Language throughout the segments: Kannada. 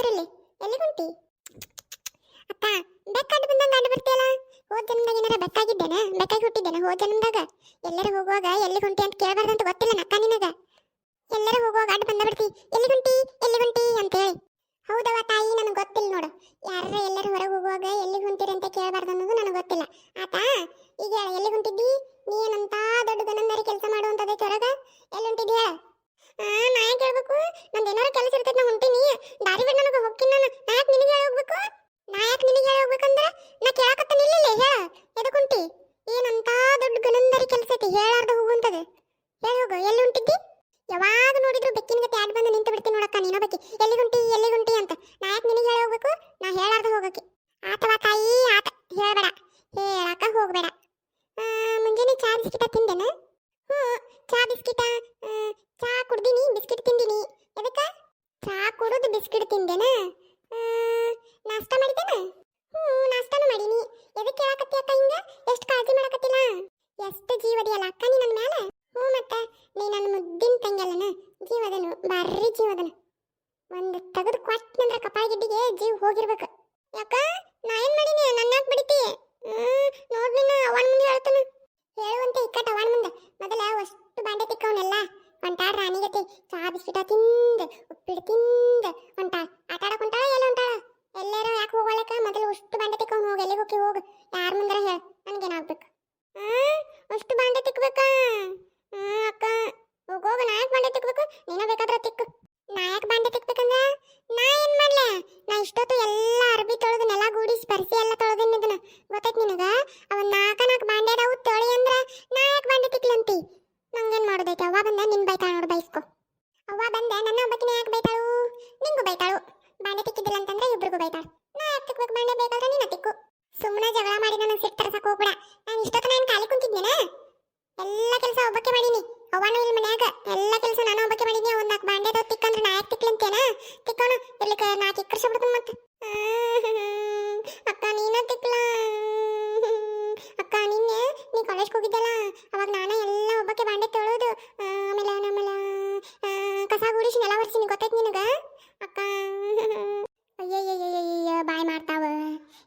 ಕುಂದ್ರಲ್ಲಿ ಎಲ್ಲಿ ಕುಂತಿ ಅಕ್ಕ ಬೆಕ್ಕಡ್ಡು ಬಂದಂಗ ಅಡ್ಡು ಬರ್ತೀಯಲ್ಲ? ಹೋದ ಜನ್ಮದಾಗ ಏನಾರ ಬೆಕ್ಕಾಗಿದ್ದೇನ? ಬೆಕ್ಕಾಗಿ ಹುಟ್ಟಿದ್ದೇನೆ ಹೋದ ಜನ್ಮದಾಗ? ಎಲ್ಲರ ಹೋಗುವಾಗ ಎಲ್ಲಿ ಗುಂಟಿ ಅಂತ ಕೇಳಬಾರ್ದಂತ ಗೊತ್ತಿಲ್ಲ ನಕ್ಕ ನಿನಗ? ಎಲ್ಲರ ಹೋಗುವಾಗ ಅಡ್ಡು ಬಂದ ಬಿಡ್ತಿ ಎಲ್ಲಿ ಗುಂಟಿ ಎಲ್ಲಿ ಗುಂಟಿ ಅಂತ ಹೇಳಿ ಹೌದವ ತಾಯಿ, ನನಗೆ ಗೊತ್ತಿಲ್ಲ ನೋಡು. ಯಾರ ಎಲ್ಲರೂ ಹೊರಗೆ ಹೋಗುವಾಗ ಎಲ್ಲಿ ಕುಂತೀರಿ ಅಂತ ಕೇಳಬಾರ್ದು ಅನ್ನೋದು ನನಗೆ ಗೊತ್ತಿಲ್ಲ ಆತಾ ಈಗ ಎಲ್ಲಿ ಹೊಂಟಿದ್ದಿ ನೀನಂತ ದೊಡ್ಡ ಗನಂದಾರಿ ಕೆಲಸ ಮಾಡುವಂತದೈತೆ ಹೊರಗ ಎಲ್ಲಿ ಹೊಂಟಿದ್ದಿ ಹೇಳ ಆ ನಾ ಯಾಕೆ ಹೇಳ್ಬೇಕು ನಂದು ಏನಾರ ಕೆಲಸ ಇರ್ತೈತೆ ನಾ ಹೊಂಟೀನಿ ದಾರಿ ಬಿಟ್ಟು ನನಗೆ ಹೋಗ್ತೀನಿ ನಾನು ನಾ ಯಾಕೆ ನಿನಗೆ ಹೇಳಿ ಹೋಗ್ಬೇಕು ನಾ ಯಾಕೆ ನಿನಗೆ ಹೇಳಿ ಹೋಗ್ಬೇಕಂದ್ರೆ ನಾ ಕೇಳಕತ್ತ ನಿಲ್ಲಿಲ್ಲ ಹೇಳ ಎದಕ್ಕೆ ಹೊಂಟಿ ಏನಂತ ದೊಡ್ಡ ಗನಂದಾರಿ ಕೆಲಸ ಐತಿ ಹೇಳಾರ್ದ ಹೋಗುವಂತದೆ ಹೇಳಿ ಹೋಗು ಎಲ್ಲಿ ಹೊಂಟಿದ್ದಿ ಯಾವಾಗ ನೋಡಿದ್ರು ಬೆಕ್ಕಿನ ಗತಿ ಆಡ್ ಬಂದು ನಿಂತು ಬಿಡ್ತೀನಿ ನೋಡಕ್ಕ ನೀನೋ ಬೆಕ್ಕಿ ಎಲ್ಲಿ ಗುಂಟಿ ಎಲ್ಲಿ ಗುಂಟಿ ಅಂತ ನಾ ಯಾಕೆ ನಿನಗೆ ಹೇಳಿ ಹೋಗ್ಬೇಕು ನಾ ಹೇಳಾರ್ದ ಹೋಗಕ್ಕೆ ಆತವಾ ತಾಯಿ ಆತ ಹೇಳ್ಬೇಡ ಹೇಳಕ್ಕ ಹೋಗ್ಬೇಡ ಆ, ಮುಂಜಾನೆ ಚಾ ಬಿಸ್ಕಿಟ ತಿಂದೆನ? ಹ್ಞೂ, ಚಾ ಬಿಸ್ಕಿಟ ಚಾ ಕುಡ್ದೀನಿ, ಬಿಸ್ಕಿಟ್ ತಿಂದೀನಿ. ಎದಕ್ಕ? ಚಾ ಕುಡಿದು ಬಿಸ್ಕಿಟ್ ತಿಂದೆನ? ನಾಷ್ಟ ಮಾಡಿದೆನ ಹ್ಞೂ, ನಾಷ್ಟಾನು ಮಾಡೀನಿ. ಎದಕ್ಕೆ ಹೇಳಕತ್ತಿ ಅಕ್ಕ ಹಿಂಗ? ಎಷ್ಟು ಕಾಳಜಿ ಮಾಡಕತ್ತಿಲ್ಲ? ಎಷ್ಟು ಜೀವದಿಯಲ್ಲ ಅಕ್ಕ ನೀ ನನ್ನ ಮ್ಯಾಲ? ಹ್ಞೂ ಮತ್ತೆ, ನೀ ನನ್ನ ಮುದ್ದಿನ ತಂಗಲ್ಲನ ಜೀವದನು, ಬರ್ರಿ ಜೀವದನು. ಒಂದು ತೆಗೆದು ಕೊಟ್ಟನಂದ್ರ ಕಪಾಳ ಗಿಡ್ಡಿಗೆ ಜೀವ ಹೋಗಿರ್ಬೇಕು. ಯಾಕ? ನಾ ಏನು ಮಾಡೀನಿ? ನನ್ನ ಬಿಡಿತಿ? ನೋಡ್ಲಿ ನಾ ಅವನ ಮುಂದೆ ಹೇಳ್ತಾನ ಹೇಳುವಂತೆ ಇಕ್ಕಟ್ಟ ಅವನ ಮುಂದೆ ಮೊದಲ ಅಷ್ಟು ಬಾಂಡೆ ತಿಕ್ಕವನೆಲ್ಲ ಹೊಂಟಾಳ ರಾಣಿಗತಿ ಚಹಾ ಬಿಸ್ಕಿಟ ತಿಂದ ಉಪ್ಪಿಟ್ಟು ತಿಂದ ಹೊಂಟಾಳ ಆಟ ಆಡಕ್ ಹೊಂಟಾಳ ಎಲ್ಲ ಹೊಂಟಾಳ ಎಲ್ಲಾರು ಯಾಕೆ ಹೋಗೋಳಕ ಮೊದಲು ಅಷ್ಟು ಬಾಂಡೆ ತಿಕ್ಕವ್ನು ಹೋಗಿ ಎಲ್ಲಿಗೆ ಹೋಗಿ ಹೋಗು ಯಾರ ಮುಂದಾರ ಹೇಳ ನನ್ಗೇನಾಗ್ಬೇಕು ಆ ಅಷ್ಟು ಬಾಂಡೆ ತಿಕ್ಬೇಕಾ ಹ್ಮ್ ಅಕ್ಕ ಹೋಗೋಗ ನಾ ಯಾಕೆ ಬಾಂಡೆ ತಿಕ್ಬೇಕು ನೀನ ಬೇಕಾದ್ರೆ ತಿಕ್ಕು. ನಾ ಯಾಕೆ ಬಾಂಡೆ ತಿಕ್ಬೇಕಂದ್ರ? ನಾ ಏನ್ ಮಾಡ್ಲೆ? ನಾ ಇಷ್ಟೊತ್ತು ಎಲ್ಲ ಅರ್ಬಿ ತೊಳೆದು ನೆಲ ಗೂಡಿಸಿ ಪರಿಸಿ ಎಲ್ಲ ತೊಳೆದಿನ ಇದನ್ನ. ಗೊತ್ತೈತ್ ನಿನಗ? ಅವ ನಾಲ್ಕ ನಾಲ್ಕು ಬಾಂಡೆ ಅದಾವು ತೊಳಿ ಅಂದ್ರ ನಾ ಯಾಕೆ ಬಾಂಡೆ ತಿಕ್ಲಂತಿ? ನಂಗೇನ್ ಮಾಡೋದೈತೆ? ಅವ್ವ ಬಂದ ನಿನ್ ಬೈತಾಳ ನೋಡು ಬೈಸ್ಕೊ. ಅವ್ವ ಬಂದ ನನ್ನ ಒಬ್ಬಕಿನ ಯಾಕೆ ಬೈತಾಳು? ನಿಂಗೂ ಬೈತಾಳು. ಬಾಂಡೆ ತಿಕ್ಕಿದ್ದಿಲ್ಲ ಅಂತಂದ್ರೆ ಇಬ್ರಿಗೂ ಬೈತಾಳು. ನಾ ಯಾಕೆ ತಿಕ್ಬೇಕು? ಬಾಂಡೆ ಬೇಕಾದ್ರೆ ನೀನ ತಿಕ್ಕು. ಸುಮ್ಮನೆ ಜಗಳ ಮಾಡಿ ನನಗೆ ಸಿಟ್ಟು ಸಾಕು ಹೋಗ್ಬೇಡ. ನಾನು ಇಷ್ಟೊತ್ತು ನಾನು ಖಾಲಿ ಕುಂತಿದ್ನೇನಾ? ಎಲ್ಲ ಕೆಲಸ ಒಬ್ಬಕ್ಕೆ ಮಾಡೀನಿ. ಅವನು ಇಲ್ಲಿ ಮನ್ಯಾಗ ಎಲ್ಲ ಕೆಲಸ ನಾನು ಒಬ್ಬಕ್ಕೆ ಮಾಡೀನಿ ಒಂದ್ ನಾಲ್ಕು ಬಾಂಡೆದ ತಿಕ್ಕಂದ್ರೆ ನಾ ಯಾಕೆ ತಿಕ್ಲಂತೇನ ತಿಕ್ಕೋಣ ಇರ್ಲಿಕ್ಕ ನಾ ತಿಕ್ಕರ್ಸ್ಬಿಡ್ತೀನಿ ಮತ್ತೆ. ಅಕ್ಕ ನೀನ ತಿಕ್ಲ. ಅಕ್ಕ ನಿನ್ನೆ ನೀ ಕಾಲೇಜ್ಗೆ ಹೋಗಿದ್ದಲ್ಲ, ಅವಾಗ ನಾನು ಎಲ್ಲ ಒಬ್ಬಕ್ಕೆ ಬಾಂಡೆ ತೊಳೋದು ಆಮೇಲೆ ಆಮೇಲೆ ಕಸ ಗುಡಿಸಿ ನೆಲ ಒರೆಸಿನಿ ಗೊತ್ತೈತಿ ನಿನಗ? ಅಕ್ಕ ಅಯ್ಯಯ್ಯಯ್ಯಯ್ಯ ಬಾಯ್ ಮಾಡ್ತಾವ.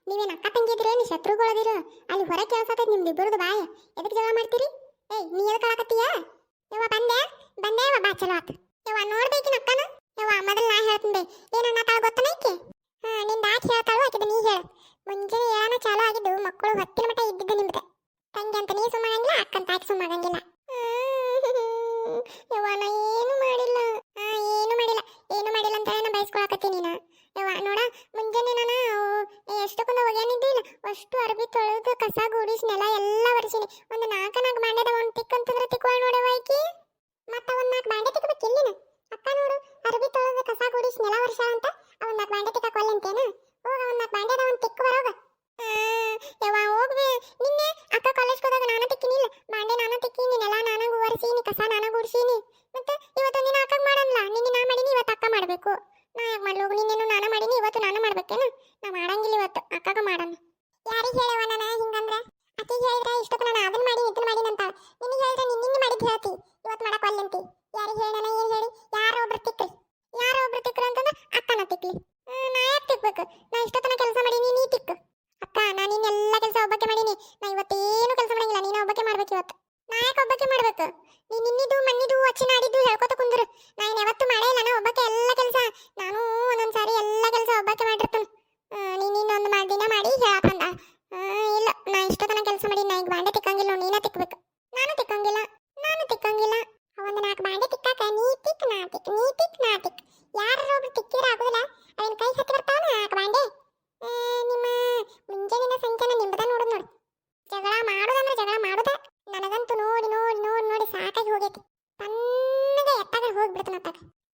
ನೀವೇನು ಅಕ್ಕ ತಂಗಿದ್ರೆ, ನೀ ಶತ್ರುಗಳದಿರ ಅಲ್ಲಿ ಹೊರಗೆ ಕೇಳ್ಸತೈತಿ ನಿಮ್ದು ಇಬ್ಬರದು ಬಾಯ್. ಎದಕ್ಕೆ ಜಗಳ ಮಾಡ್ತೀರಿ? ಏಯ್, ನೀ ಎದಕ್ಕೆ ಕಳಕತ್ತೀಯ ಯವ್ವ ಬಂದೆ? ಬಂದೆ ಯವ್ವ, ಬಾ ಚಲೋ ಆತು. ಯವ್ವ ನೋಡ್ಬೇಕಿನ ಅಕ್ಕನ? ಯವ್ವ ಮೊದಲು ನಾ ಹೇಳ್ತೀನಿ ಬೇ ಏನನ್ನ ತಾಳ ಗೊತ್ತನೈಕೆ ಹಾ ನಿಂದ ಆಕೆ ಹೇಳ್ತಾಳು ಆಕಿದ ನೀ ಹೇಳು ಮುಂಜಾನೆ ಏನ ಚಾಲು ಆಗಿದ್ದು ಮಕ್ಕಳು ಹೊತ್ತಿನ ಮಟ್ಟ ಇದ್ದಿದ್ದು ನಿಮ್ದು ತಂಗಿ ಅಂತ ನೀ ಸುಮ್ಮಾಗಂಗಿಲ್ಲ ಅಕ್ಕಂತ ಆಕೆ ಸುಮ್ಮಾಗಂಗಿಲ್ಲ ಯವ್ವ ನಾ ಏನು ಮಾಡಿಲ್ಲ ಹಾ ಏನು ಮಾಡಿಲ್ಲ ಏನು ಮಾಡಿಲ್ಲ ಅಂತ ನಾ ಬಯಸ್ಕೊಳಕತ್ತೀನಿ ನಾ ಯವ್ವ ನೋಡ ಮುಂಜಾನೆ ನಾನು ಒಗ್ಯಾನಿದ್ದಿಲ್ಲ ಅಷ್ಟು ಅರ್ಬಿ ತೊಳೆದು ಕಸ ಗುಡಿಸಿ ನೆಲ ಎಲ್ಲ ಒರೆಸಿನಿ. ಒಂದು ನಾಲ್ಕ ನಾಲ್ಕು ಬಾಂಡೆದ ಒಂದು ತಿಕ್ ಅಂತಂದ್ರೆ ತಿಕ್ಕೋಳ ನೋಡವ ಮತ್ತ ಒಂದ್ ನಾಲ್ಕು ಬಾಂಡೆ ತಿಕ್ಕಬೇಕು ಇಲ್ಲಿನ ಅಕ್ಕ ನೋಡು, ಅರ್ಬಿ ತೊಳೆದು ಕಸ ಗುಡಿಸಿ ನೆಲ ವರ್ಷ ಅಂತ ಅವನ್ ನಾಲ್ಕು ಬಾಂಡೆ ತಿಕ್ಕ ಕೊಲ್ಲಂತೇನ ಹೋಗ ಅವನ್ ನಾಲ್ಕು ಬಾಂಡೆದ ಒಂದು ತಿಕ್ಕು ಬರೋಗ. ಯವ್ವ, ಹೋಗ್ಬಿ. ನಿನ್ನೆ ಅಕ್ಕ ಕಾಲೇಜ್ಗೆ ಹೋದಾಗ ನಾನು ತಿಕ್ಕಿನಿಲ್ಲ ಬಾಂಡೆ ನಾನು ತಿಕ್ಕಿನಿ, ನೆಲ ನಾನು ಒರೆಸೀನಿ, ಕಸ ನಾನು ಗುಡಿಸೀನಿ ಮತ್ತೆ ಇವತ್ತು ನಿನ್ನ ಅಕ್ಕಗೆ ಮಾಡಲ್ಲ ನಿನ್ನೆ ನಾ ಮಾಡೀನಿ, ಇವತ್ತು ಅಕ್ಕ ಮಾಡಬೇಕು. ನಾ ಯಾಕೆ ಮಾಡ್ಲೋಗು ನಿನ್ನೇನು ನಾನು ಮಾಡೀನಿ, ಇವತ್ತು ನಾನು ಮಾಡ್ಬೇಕೇನು ನಾ ಮಾಡಂಗಿಲ್ಲ ಇವತ್ತು ಅಕ್ಕಗ ಮಾಡಣ ಯಾರಿಗೆ ಹೇಳವ ನಾನು ಹಿಂಗಂದ್ರೆ ಅಕ್ಕಿಗೆ ಹೇಳಿದ್ರೆ ಇಷ್ಟೊತ್ತು ನಾನು ಅದನ್ನ ಮಾಡಿ ಇದನ್ನ ಮಾಡಿ ಅಂತ ನಿನಗೆ ಹೇಳಿದ್ರೆ ನೀನು ನಿನ್ನೆ ಮಾಡಿದ್ದು ಹೇಳ್ತಿ ಇವತ್ತು ಮಾಡಕ್ ಯಾರಿಗೆ ಹೇಳಣ, ಏನು ಹೇಳಿ? ಯಾರೋ ಒಬ್ರು ತಿಕ್ಕ್ರಿ. ಯಾರೋ ಒಬ್ರು ತಿಕ್ಕ್ರಿ ಅಂತಂದ್ರೆ ಅಕ್ಕನ ತಿಕ್ಲಿ ನಾ ಯಾಕೆ ತಿಕ್ಬೇಕು? ನಾ ಇಷ್ಟೊತ್ತನ ಕೆಲಸ ಮಾಡೀನಿ, ನೀ ತಿಕ್ಕು. ಅಕ್ಕ ನಾನು ಎಲ್ಲಾ ಕೆಲಸ ಒಬ್ಬಕ್ಕೆ ಮಾಡೀನಿ. ನಾ ಇವತ್ತೇನು ಕೆಲಸ ಮಾಡಂಗಿಲ್ಲ, ನೀನು ಒಬ್ಬಕ್ಕೆ ಮಾಡ್ಬೇಕು ಇವತ್ತು. ನಾ ಯಾಕೆ ಒಬ್ಬಕ್ಕೆ ಮಾಡ್ಬೇಕು? ನೀ ನಿನ್ನಿದು, ಮನ್ನಿದು ಅಚ್ಚಿನ ಆಡಿದ್ದು ಹೇಳ್ಕೊತ ಕುಂದ್ರು. ನಾನು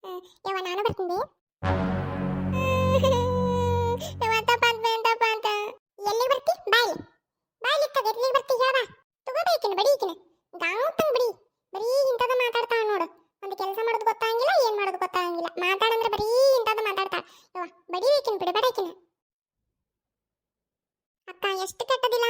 ಯವ ನಾನು ಬರ್ತೀನಿ. ಯವ್ವ, ತಪ್ಪ ಅಂತ ಬೇನ್ ತಪ್ಪ ಅಂತ. ಎಲ್ಲಿ ಬಿಡಿ ಬರೀ ಇಂಥದ ಮಾತಾಡ್ತಾಳ ನೋಡು. ಒಂದು ಕೆಲಸ ಮಾಡೋದು ಗೊತ್ತಾಂಗಿಲ್ಲ, ಏನು ಮಾಡೋದು ಗೊತ್ತಾಂಗಿಲ್ಲ. ಮಾತಾಡಂದ್ರೆ ಬರೀ ಇಂಥದ ಮಾತಾಡ್ತಾಳ. ಯವ್ವ ಬಡಿಬೇಕಿನ ಬಿಡಬೇಡಕಿನ ಅಕ್ಕ, ಎಷ್ಟು ಕೆಟ್ಟದಿಲ್ಲ